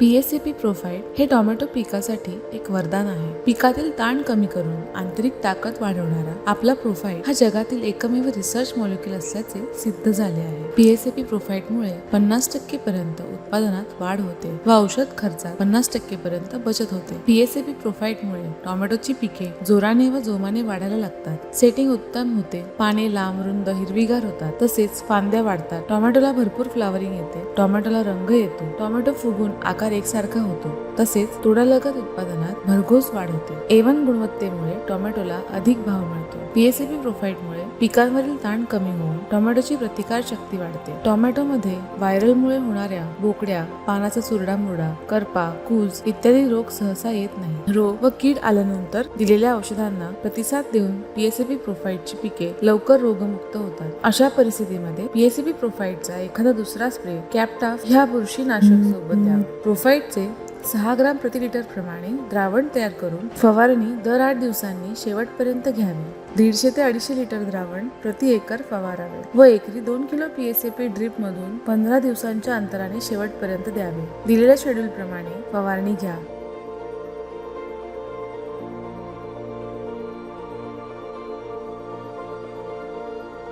पीएसीपी profile हे tomato पिकासाठी एक वरदान आहे. पिकातील ताण कमी करून आंतरिक ताकद वाढवणारा आपला प्रोफाईल हा जगातील एकमेव रिसर्च मॉलिक्युल असल्याचे सिद्ध झाले आहे. पीएसएपी प्रोफाईटमुळे पन्नास टक्के पर्यंत उत्पादनात वाढ होते व औषध खर्चात पन्नास टक्के पर्यंत बचत होते. पीएसएपी प्रोफाईटमुळे टोमॅटोची पिके जोराने व जोमाने वाढायला लागतात. सेटिंग उत्तम होते पाने लांब रुंद हिरवीगार होतात. तसेच फांद्या वाढतात. टोमॅटोला भरपूर फ्लावरिंग येते. टोमॅटोला रंग येतो. टोमॅटो फुगून आकार एकसारखा होतो. तसेच तोडालगत उत्पादनात भरघोस वाढ होते. एवन गुणवत्तेमुळे टोमॅटोला अधिक भाव मिळतो. पीएसएपी प्रोफाइटमुळे पिकांवरील ताण कमी होऊन टोमॅटोची प्रतिकार शक्ती वाढते. टोमॅटोमध्ये व्हायरलमुळे होणाऱ्या बोकड्या पानाचा चुरडा मुरडा करपा कूज इत्यादी रोग सहसा येत नाही रोग व कीड आल्यानंतर दिलेल्या औषधांना प्रतिसाद देऊन पीएसएपी प्रोफाइटची पिके लवकर रोगमुक्त होतात. अशा परिस्थितीमध्ये पीएसएपी प्रोफाइटचा एखादा दुसरा स्प्रे कॅप्टाफ ह्या बुरशीनाशक सोबत द्यावा. प्रोफाइटचे सहा ग्राम प्रति लिटर प्रमाणे द्रावण तयार करून फवारणी दर आठ दिवसांनी शेवटपर्यंत घ्यावी. दीडशे ते अडीचशे लिटर द्रावण प्रति एकर फवारावे व एकरी दोन किलो पीएसएपी ड्रीप मधून पंधरा दिवसांच्या अंतराने शेवटपर्यंत द्यावे. दिलेल्या शेड्यूल प्रमाणे फवारणी घ्या.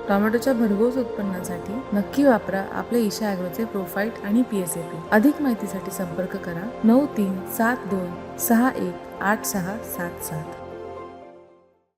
टोमॅटोच्या भरघोस उत्पन्नासाठी नक्की वापरा आपल्या ईशा ॲग्रोचे प्रोफाईट आणि पीएसएपी अधिक माहितीसाठी संपर्क करा नऊ तीन सात दोन सहा एक आठ सहा सात सात.